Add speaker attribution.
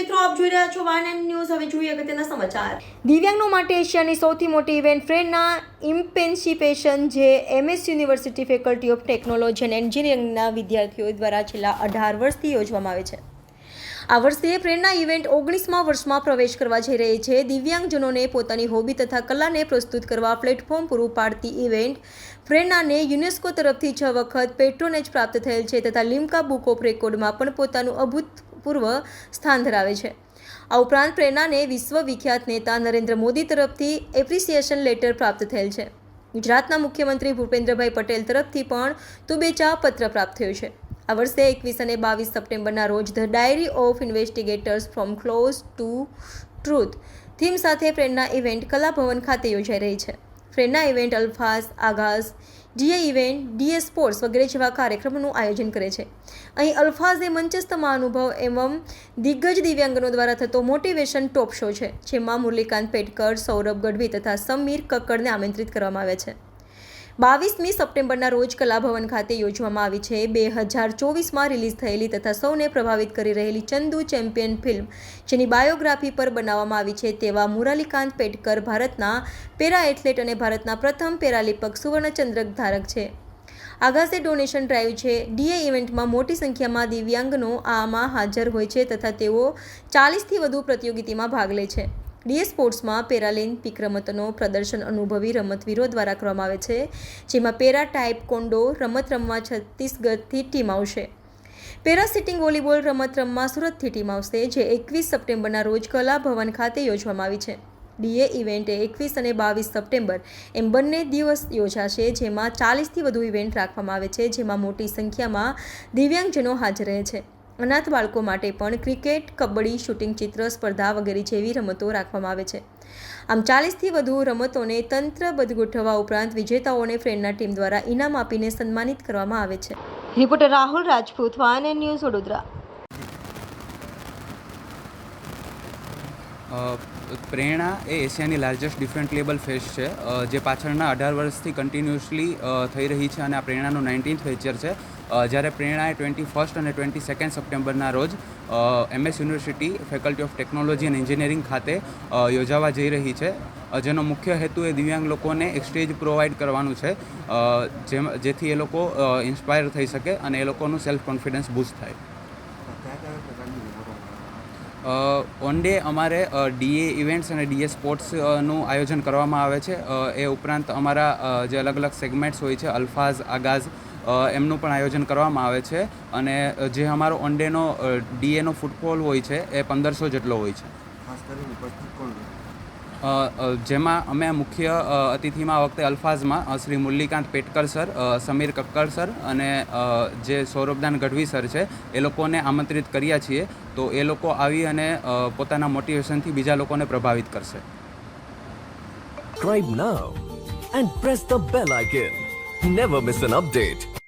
Speaker 1: મિત્રો, આપ જોઈ રહ્યા છો વાન એન્ડ ન્યૂઝ હવે જોઈએ અગત્યના સમાચાર. દિવ્યાંગો માટે એશિયાની સૌથી મોટી ઇવેન્ટ ફ્રેન્ડના ઇમ્પેન્સિપેશન જે MS university faculty of technology અને એન્જિનિયરિંગના વિદ્યાર્થીઓ દ્વારા છેલ્લા અઢાર વર્ષથી યોજવામાં આવે છે. આ વર્ષે પ્રેરણા ઇવેન્ટ ઓગણીસમા વર્ષમાં પ્રવેશ કરવા જઈ રહી છે. દિવ્યાંગજનોને પોતાની હોબી તથા કલાને પ્રસ્તુત કરવા પ્લેટફોર્મ પૂરું પાડતી ઇવેન્ટ પ્રેરણાને યુનેસ્કો તરફથી છ વખત પેટ્રોનેજ પ્રાપ્ત થયેલ છે તથા લિમ્કા બુક ઓફ રેકોર્ડમાં પણ પોતાનું અભૂતપૂર્વ સ્થાન ધરાવે છે. આ ઉપરાંત પ્રેરણાને વિશ્વ વિખ્યાત નેતા નરેન્દ્ર મોદી તરફથી એપ્રિસિએશન લેટર પ્રાપ્ત થયેલ છે. ગુજરાતના મુખ્યમંત્રી ભૂપેન્દ્રભાઈ પટેલ તરફથી પણ તુબેચા પત્ર પ્રાપ્ત થયો છે. આ વર્ષે એકવીસ અને બાવીસ સપ્ટેમ્બરના રોજ the diary of investigators from close to truth theme સાથે પ્રેરણા ઇવેન્ટ કલાભવન ખાતે યોજાઈ રહી છે. Prerna event Alfaaz Aagaz DA event, DA sports વગેરે જેવા કાર્યક્રમોનું આયોજન કરે છે. અહીં અલ્ફાઝ એ મંચસ્થમાં અનુભવ એવમ દિગ્ગજ દિવ્યાંગનો દ્વારા થતો મોટિવેશન ટોપ શો છે, જેમાં મુરલીકાંત પેટકર, સૌરભ ગઢવી તથા સમીર કક્કડને આમંત્રિત કરવામાં આવ્યા છે. બાવીસમી સપ્ટેમ્બરના રોજ કલાભવન ખાતે યોજવામાં આવી છે. બે હજાર ચોવીસમાં રિલીઝ થયેલી તથા સૌને પ્રભાવિત કરી રહેલી ચંદુ ચેમ્પિયન ફિલ્મ, જેની બાયોગ્રાફી પર બનાવવામાં આવી છે તેવા મુરાલીકાંત પેટકર ભારતના પેરા એથ્લેટ અને ભારતના પ્રથમ પેરાલિપક સુવર્ણચંદ્રક ધારક છે. આગાસે ડોનેશન ડ્રાઈવ છે. ડીએ ઇવેન્ટમાં મોટી સંખ્યામાં દિવ્યાંગનો આમાં હાજર હોય છે તથા તેઓ ચાલીસથી વધુ પ્રતિયોગિતામાં ભાગ લે છે. ડીએ સ્પોર્ટ્સમાં પેરાલિમ્પિક રમતનો પ્રદર્શન અનુભવી રમતવીરો દ્વારા કરવામાં આવે છે, જેમાં પેરા ટાઈપ કોન્ડો રમત રમવા છત્તીસગઢથી ટીમ આવશે. પેરા સિટિંગ વોલીબોલ રમત રમવા સુરતથી ટીમ આવશે, જે એકવીસ સપ્ટેમ્બરના રોજ કલા ભવન ખાતે યોજવામાં આવી છે. ડીએ ઇવેન્ટ એકવીસ અને બાવીસ સપ્ટેમ્બર એમ બંને દિવસ યોજાશે, જેમાં ચાલીસથી વધુ ઇવેન્ટ રાખવામાં આવે છે, જેમાં મોટી સંખ્યામાં દિવ્યાંગજનો હાજર રહે છે. અનાથ બાળકો માટે પણ ક્રિકેટ કબડ્ડી શૂટિંગ ચિત્ર સ્પર્ધા વગેરે જેવી રમતો રાખવામાં આવે છે. આમ ચાલીસથી વધુ રમતોને તંત્રબદ્ધ ગોઠવવા ઉપરાંત વિજેતાઓને ફ્રેન્ડના ટીમ દ્વારા ઇનામ આપીને સન્માનિત કરવામાં આવે છે. રિપોર્ટર રાહુલ રાજપૂત વાન એન્ડ ન્યૂઝ વડોદરા.
Speaker 2: પ્રેરણા એ એશિયાની લાર્જેસ્ટ ડિફરન્ટ લેબલ ફેસ્ટ છે. જે પાછળના અઢાર વર્ષથી કન્ટિન્યુઅસલી થઈ રહી છે અને આ પ્રેરણાનું નાઇન્ટીન્થ વેચર છે. જ્યારે પ્રેરણાએ ટ્વેન્ટી ફર્સ્ટ અને ટ્વેન્ટી સેકન્ડ સપ્ટેમ્બરના રોજ MS university faculty of technology અને એન્જિનિયરિંગ ખાતે યોજાવા જઈ રહી છે. જેનો મુખ્ય હેતુ એ દિવ્યાંગ લોકોને એક સ્ટેજ પ્રોવાઈડ કરવાનું છે. જેમ, જેથી એ લોકો ઇન્સ્પાયર થઈ શકે અને એ લોકોનું સેલ્ફ કોન્ફિડન્સ બૂસ્ટ થાય ઓન ડે અમારે ડીએ ઇવેન્ટ્સ અને ડીએ સ્પોર્ટ્સનું આયોજન કરવામાં આવે છે. એ ઉપરાંત અમારા જે અલગ અલગ સેગમેન્ટ્સ હોય છે અલ્ફાઝ આગાઝ એમનું પણ આયોજન કરવામાં આવે છે અને જે અમારો ઓન ડેનો ડીએનો ફૂટબોલ હોય છે એ પંદરસો જેટલો હોય છે
Speaker 3: ખાસ કરીને ઉપસ્થિત કોણ રહે?
Speaker 2: અ, અ, જેમાં અમે મુખ્ય અતિથિમાં આ વખતે અલ્ફાઝમાં શ્રી મુરલીકાંત પેટકર સર સમીર કક્કર સર અને જે સૌરભદાન ગઢવી સર છે એ લોકોને આમંત્રિત કર્યા છીએ તો એ લોકો આવી અને પોતાના મોટિવેશનથી બીજા લોકોને પ્રભાવિત કરશે
Speaker 4: subscribe now and press the bell icon. Never miss an update.